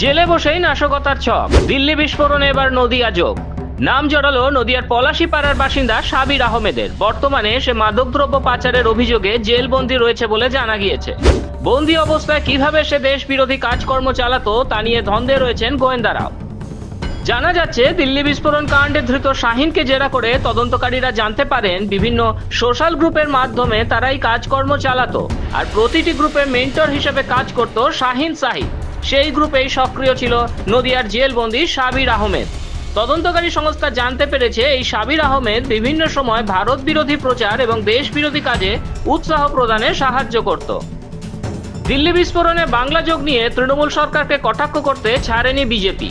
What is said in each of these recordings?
জেলে বসেই নাশকতার ছক। দিল্লি বিস্ফোরণে এবার নদিয়া যোগ। নাম জড়ালো নদিয়ার পলাশীপাড়ার বাসিন্দা সাবির আহমেদের। বর্তমানে সে মাদকদ্রব্য পাচারের অভিযোগে জেলবন্দি রয়েছে বলে জানা গিয়েছে। বন্দি অবস্থায় কীভাবে সে দেশ বিরোধী কাজকর্ম চালাতো, তা নিয়ে ধন্দে রয়েছেন গোয়েন্দারাও। জানা যাচ্ছে, দিল্লি বিস্ফোরণ কাণ্ডে ধৃত শাহিনকে জেরা করে তদন্তকারীরা জানতে পারেন, বিভিন্ন সোশ্যাল গ্রুপের মাধ্যমে তারাই কাজকর্ম চালাতো। আর প্রতিটি গ্রুপে মেন্টর হিসেবে কাজ করত শাহিন সাহিদ সেই গ্রুপেই সক্রিয় ছিল নদিয়ার জেলবন্দি সাবির আহমেদ। তদন্তকারী সংস্থা জানতে পেরেছে, এই সাবির আহমেদ বিভিন্ন সময় ভারত বিরোধী প্রচার এবং দেশ বিরোধী কাজে উৎসাহ প্রদানে সাহায্য করত। দিল্লি বিস্ফোরণে বাংলা যোগ নিয়ে তৃণমূল সরকারকে কটাক্ষ করতে ছাড়েনি বিজেপি।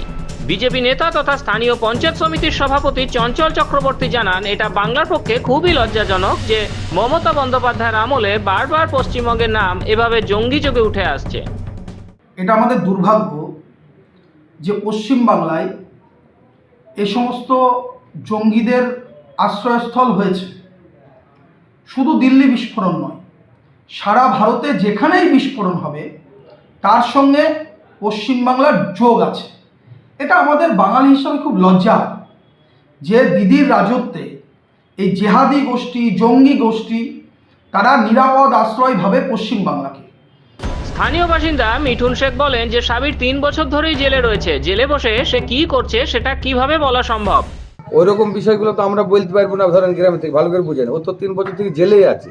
বিজেপি নেতা তথা স্থানীয় পঞ্চায়েত সমিতির সভাপতি চঞ্চল চক্রবর্তী জানান, এটা বাংলার পক্ষে খুবই লজ্জাজনক যে মমতা বন্দ্যোপাধ্যায়ের আমলে বারবার পশ্চিমবঙ্গের নাম এভাবে জঙ্গি যোগে উঠে আসছে। এটা আমাদের দুর্ভাগ্য যে পশ্চিমবাংলায় এ সমস্ত জঙ্গিদের আশ্রয়স্থল হয়েছে। শুধু দিল্লি বিস্ফোরণ নয়, সারা ভারতে যেখানেই বিস্ফোরণ হবে, তার সঙ্গে পশ্চিমবাংলার যোগ আছে। এটা আমাদের বাঙালি হিসাবে খুব লজ্জা যে দিদির রাজত্বে এই জেহাদি গোষ্ঠী, জঙ্গি গোষ্ঠী, তারা নিরাপদ আশ্রয় ভাবে পশ্চিমবাংলাকে স্থানীয় বাসিন্দা মিঠুন শেখ বলেন যে সাবির তিন বছর ধরেই জেলে রয়েছে। জেলে বসে সে কি করছে সেটা কীভাবে বলা সম্ভব? ওই রকম বিষয়গুলো তো আমরা বলতে পারব না ধরেন গ্রামে থেকে ভালো করে বুঝেন। ও তো তিন বছর থেকে জেলেই আছে।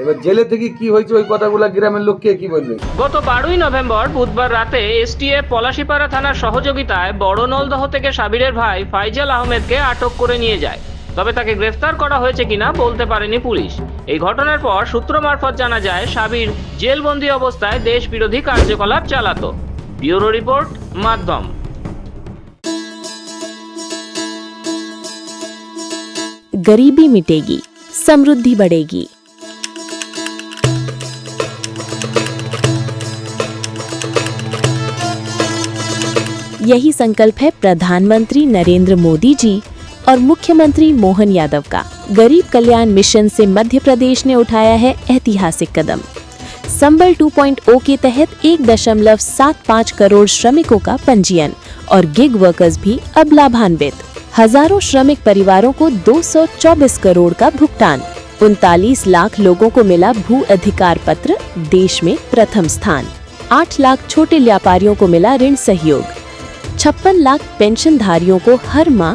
এবার জেলে থেকে কি হয়েছে ওই কথাগুলো গ্রামের লোককে কি বলবে? গত বারোই নভেম্বর বুধবার রাতে এসটিএফ পলাশীপাড়া থানার সহযোগিতায় বড় নলদহ থেকে সাবিরের ভাই ফাইজাল আহমেদকে আটক করে নিয়ে যায়। তবে তাকে গ্রেফতার করা হয়েছে কিনা বলতে পারেনি পুলিশ এই ঘটনার পর সূত্র মারফত জানা যায় সাবির জেলবন্দি অবস্থায় দেশ বিরোধী কার্যকলাপ চালাতো ব্যুরো রিপোর্ট মাধ্যম गरीबी मिटेगी समृद्धि बढ़ेगी यही संकल्प है प्रधानमंत्री नरेंद्र मोदी जी और मुख्यमंत्री मोहन यादव का। गरीब कल्याण मिशन से मध्य प्रदेश ने उठाया है ऐतिहासिक कदम। संबल 2.0 के तहत एक दशमलव सात पाँच करोड़ श्रमिकों का पंजीयन और गिग वर्कर्स भी अब लाभान्वित। हज़ारों श्रमिक परिवारों को 224 करोड़ का भुगतान। उनतालीस लाख लोगों को मिला भू अधिकार पत्र, देश में प्रथम स्थान। आठ लाख छोटे व्यापारियों को मिला ऋण सहयोग। छप्पन लाख पेंशनधारियों को हर माह